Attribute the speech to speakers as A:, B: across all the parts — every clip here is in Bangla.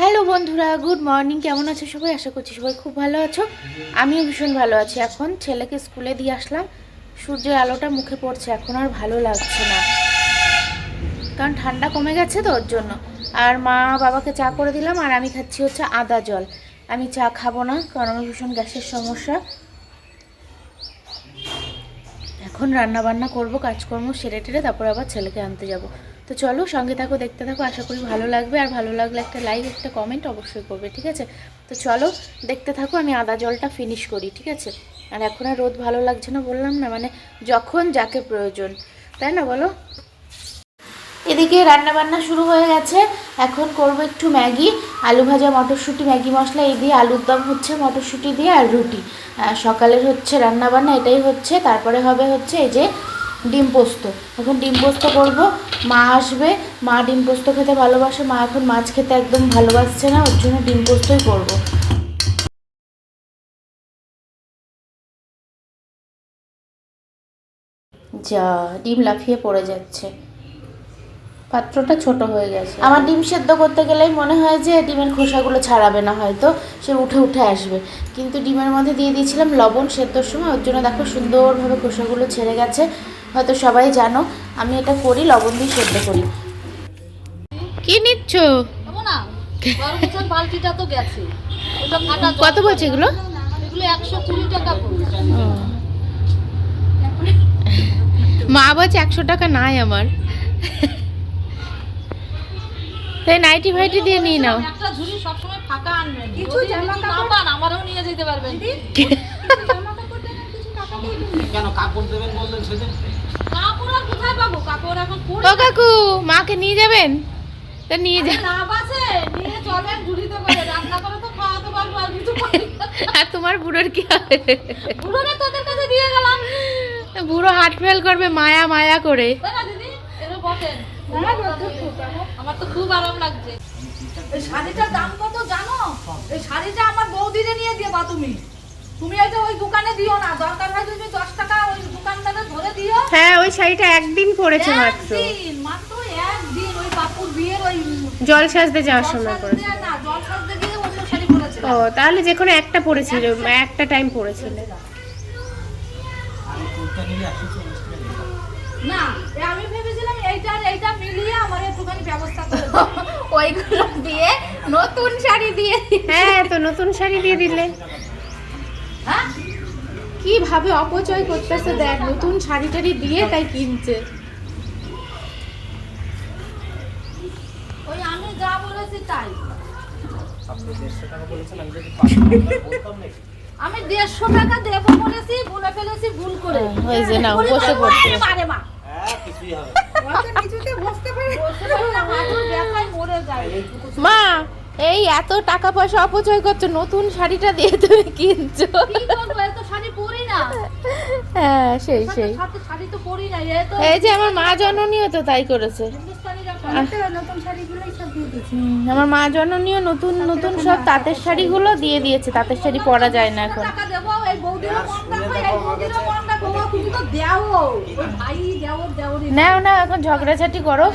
A: হ্যালো বন্ধুরা, গুড মর্নিং। কেমন আছো সবাই? আশা করছি সবাই খুব ভালো আছো। আমিও ভীষণ ভালো আছি। এখন ছেলেকে স্কুলে দিয়ে আসলাম। সূর্যের আলোটা মুখে পড়ছে, এখন আর ভালো লাগছে না। কারণ ঠান্ডা কমে গেছে তো ওর জন্য। আর মা বাবাকে চা করে দিলাম, আর আমি খাচ্ছি হচ্ছে আদা জল। আমি চা খাব না, কারণ আমার ভীষণ গ্যাসের সমস্যা। এখন রান্না বান্না করব, কাজকর্ম সেরে টেরে, তারপর আবার ছেলেকে আনতে যাব। তো চলো সঙ্গে থাকো, দেখতে থাকো, আশা করি ভালো লাগবে। আর ভালো লাগলে একটা লাইক একটা কমেন্ট অবশ্যই করবে, ঠিক আছে? তো চলো দেখতে থাকো, আমি আদা জলটা ফিনিশ করি, ঠিক আছে? আর এখন আর রোদ ভালো লাগছে না, বললাম না মানে যখন যাকে প্রয়োজন, তাই না বলো? এদিকে রান্না বান্না শুরু হয়ে গেছে। এখন করব একটু ম্যাগি, আলু ভাজা, মটরশুঁটি, ম্যাগি মশলা, এই দিয়ে আলুর দম হচ্ছে মটরশুঁটি দিয়ে আর রুটি। সকালের হচ্ছে রান্না বান্না এটাই হচ্ছে। তারপরে হবে হচ্ছে এই যে ডিম পোস্ত। এখন ডিম পোস্ত করব। মা আসবে, মা ডিম পোস্ত খেতে ভালোবাসে। মা এখন মাছ খেতে একদম ভালোবাসছে না, ওর জন্য ডিম পোস্তই করব। যা, ডিম লাফিয়ে পড়ে যাচ্ছে। পাত্রটা ছোট হয়ে গেছে। আমার ডিম সেদ্ধ করতে গেলেই মনে হয় যে ডিমের খোসাগুলো ছাড়াবে না হয়তো, সে উঠে উঠে আসবে। কিন্তু ডিমের মধ্যে দিয়ে দিয়েছিলাম লবণ সেদ্ধর সময়, ওর জন্য দেখো সুন্দরভাবে খোসাগুলো ছেড়ে গেছে। হয়তো সবাই জানো আমি এটা করি লবণ দিয়ে সেদ্ধ করি। কি নিচ্ছ?
B: বালতিটা তো গেছে।
A: কত বলছে এগুলো?
B: এগুলো একশো কুড়ি টাকা
A: মা বলছে একশো টাকা নাই আমার। তাই নাইটি ফাইটি দিয়ে নিয়ে নাও।
B: একটা ঝুড়ি সবসময় ফাঁকা আনবেন কিছু জামা না পান আমারও নিয়ে যেতে পারবেন।
C: কেন কাপড় দেবেন বললেন সেদিন?
B: কাপড় আর কোথায় পাবো? কাপড় এখন পরে
A: ও কাকু মাকে নিয়ে যাবেন? তা নিয়ে যা।
B: না বাসে নিয়ে চলেন ঝুড়িতে করে। রান্না করে তো খাওয়াতে পারব আর
A: তোমার বুড়োর কি হবে?
B: দিয়ে
A: বুড়ো হার্ট ফেল করবে মায়া মায়া করে।
B: না দিদি আমার তো খুব আরাম লাগছে। এই শাড়িটার দাম কত জানো? এই শাড়িটা আমার বৌদিরে নিয়ে দিবা তুমি। তুমি এটা ওই দোকানে দিও না। দরকার হয় তুমি দশ টাকা ওই দোকানদারে ধরে দিও।
A: হ্যাঁ ওই শাড়িটা একদিন পরেছে মাত্র
B: একদিন মাত্র। একদিন ওই বাপুর বিয়ের ওই
A: জল সাজতে যাওয়ার সময় পরেছে।
B: না জল সাজতে গিয়ে অন্য শাড়ি পরেছে।
A: ও তাহলে যে কোনো একটা পরেছিল একটা টাইম পরেছিল।
B: না? আমি ভেবেছিলাম এইটা এইটা মিলিয়ে আমার একটুখানি ব্যবস্থা করে
A: ওইগুলো দিয়ে নতুন শাড়ি দিয়ে হ্যাঁ তো নতুন শাড়ি দিয়ে দিলে।
B: হ্যাঁ?
A: কীভাবে অপচয় করতেছে দেখ নতুন শাড়ি টাড়ি দিয়ে তাই কিনছে।
B: ওই আমি যা বলেছি তাই।
C: দেড়শো টাকা আমি
B: দেড়শো দেবো বলেছি বলে ফেলেছি ভুল করে।
A: ওই যে নাও, বসে পড়ছে।
B: মারে মারে মা।
C: হ্যাঁ
B: না,
A: মা এই এত টাকা পয়সা অপচয় করছ নতুন শাড়িটা দিয়ে তুমি কিনছো। হ্যাঁ সেই সেই।
B: সাথে শাড়ি তো পরি না এ তো
A: এই যে আমার মা জননীও তো তাই করেছে। আমার মা জননীয় নতুন নতুন সব তাঁতের শাড়িগুলো দিয়ে দিয়েছে তাঁতের শাড়ি পরা যায় না এখন।
B: টাকা দেবো? এই বৌদিরও রাখো এই বৌদিরও রাখো ও তুমি তো দেও ওই ভাই দেও দেও
A: নাও না এখন ঝগড়াঝাটি করো।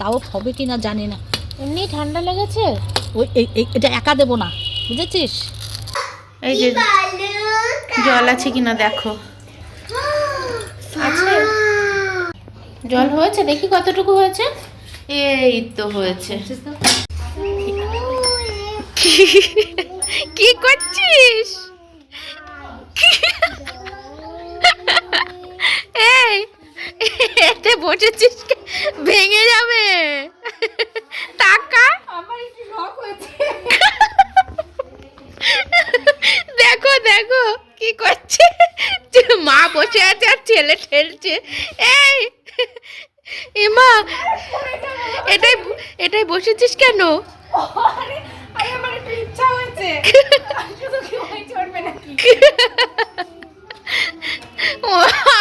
B: তাও হবে কি না জানি না।
A: এমনি ঠান্ডা লেগেছে?
B: ওই এটা একা দেবো না বুঝেছিস?
A: এই যে জল আছে কিনা দেখো। আছে? জল হয়েছে? দেখি কতটুকু হয়েছে? এই তো হয়েছে। কি করছিস? এই ভেঙে যাবে। টাকা
B: আমার একটু শখ হয়েছে।
A: দেখো দেখো কি করছে? মা বসে আছে আর ছেলে ঠেলছে। এই এমা এটাই এটাই বসেছিস কেন?
B: ইচ্ছা হয়েছে।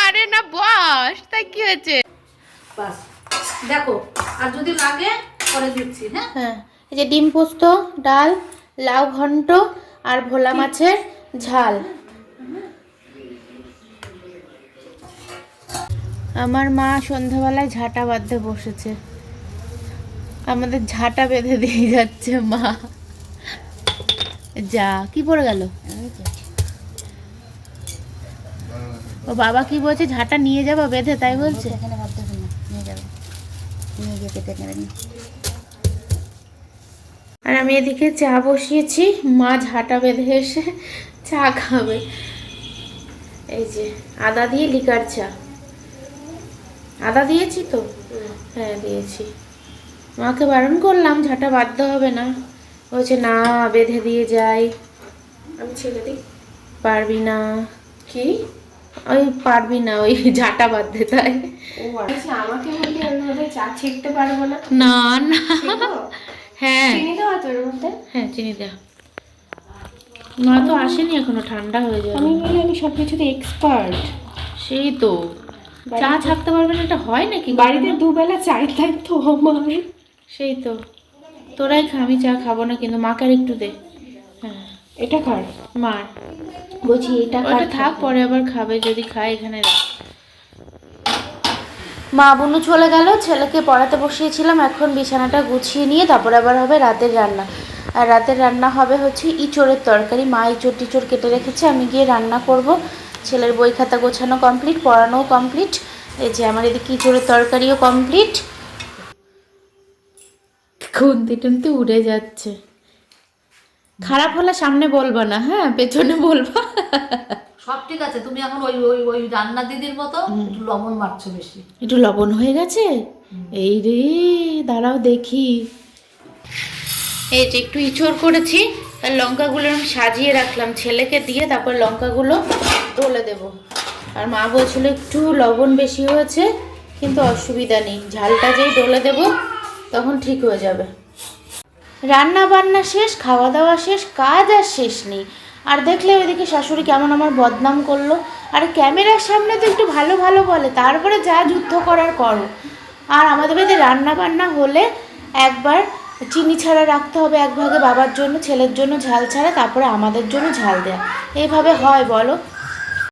A: আরে না বস তাই কি হয়েছে?
B: বাস দেখো আর যদি লাগে পরে দিচ্ছি হ্যাঁ?
A: হ্যাঁ এই যে ডিম পোস্ত ডাল লাউ ঘন্ট আর ভোলা মাছের ঝাল। আমার মা সন্ধ্যাবেলায় ঝাঁটা বাঁধতে বসেছে। আমাদের ঝাঁটা বেঁধে দিয়ে যাচ্ছে মা। যা, কি পড়ে গেল? ও বাবা কি বলছে, ঝাঁটা নিয়ে যাব বেঁধে, তাই বলছে?
D: নিয়ে যাবে নিয়ে
A: আর আমি এদিকে চা বসিয়েছি, মা ঝাঁটা বেঁধে এসে চা খাবে। এই যে আদা দিয়ে লিকার চা। আদা দিয়েছি তো? হ্যাঁ দিয়েছি। মাকে বারণ করলাম ঝাঁটা বাঁধতে হবে না। বলছে না বেঁধে দিয়ে যাই।
D: আমি ছেড়ে দিই।
A: পারবি না।
D: কি?
A: ওই পারবি না ওই ঝাঁটা বাঁধতে তাই
D: আচ্ছা আমাকে আমি চা ছিঁড়তে পারব না?
A: না না। হ্যাঁ।
D: চিনি দেওয়া তোর মধ্যে?
A: হ্যাঁ চিনি দেওয়া। মা তো আসেনি এখনও ঠান্ডা হয়ে যাবে।
D: আমি বলি আমি সব কিছুতে এক্সপার্ট
A: সেই তো। চা ছাড়তে পারবে না এটা হয় নাকি
D: বাড়িতে দুবেলা চাই তাই তো আমার।
A: সেই তো। তোরাই খা আমি চা খাব না কিন্তু মাকে আর একটু দে। হ্যাঁ।
D: এটা কার?
A: মার।
D: বলছি এটা
A: ওটা থাক পরে আবার খাবে যদি খায় এখানে রাখ। মা বুনু চলে গেল ছেলেকে পড়াতে বসিয়েছিলাম এখন বিছানাটা গুছিয়ে নিয়ে তারপর আবার হবে রাতের রান্না। আর রাতের রান্না হবে হচ্ছে ইঁচড়ের তরকারি। মা ইঁচড় টিচড় কেটে রেখেছে আমি গিয়ে রান্না করব। ছেলের বই খাতা গোছানো কমপ্লিট পড়ানোও কমপ্লিট এই যে আমার এদিকে ইঁচড়ের তরকারিও কমপ্লিট খুন্তি টুন্তি উড়ে যাচ্ছে। খারাপ হলে সামনে বলবা না হ্যাঁ? পেছনে বলবা।
B: সব ঠিক আছে তুমি এখন ওই ওই ওই রান্না দিদির মতো একটু লবণ মারছো বেশি।
A: একটু লবণ হয়ে গেছে? এই রে দাঁড়াও দেখি। এই যে একটু ইঁচড় করেছি আর লঙ্কাগুলো আমি সাজিয়ে রাখলাম ছেলেকে দিয়ে, তারপর লঙ্কাগুলো তুলে দেব। আর মা বলছিল একটু লবণ বেশি হয়েছে, কিন্তু অসুবিধা নেই, ঝালটা যেই ডলে দেব, তখন ঠিক হয়ে যাবে। রান্না বান্না শেষ খাওয়া দাওয়া শেষ, কাজ আর শেষ নেই। আর দেখলে ওইদিকে শাশুড়ি কেমন আমার বদনাম করল। আর ক্যামেরার সামনে তো একটু ভালো ভালো বলে, তারপরে যা যুদ্ধ করার করো। আর আমাদের বাড়িতে রান্না বান্না হলে একবার চিনি ছাড়া রাখতে হবে এক ভাগে বাবার জন্য, ছেলের জন্য ঝাল ছাড়া, তারপরে আমাদের জন্য ঝাল দেয়া। এইভাবে হয় বলো।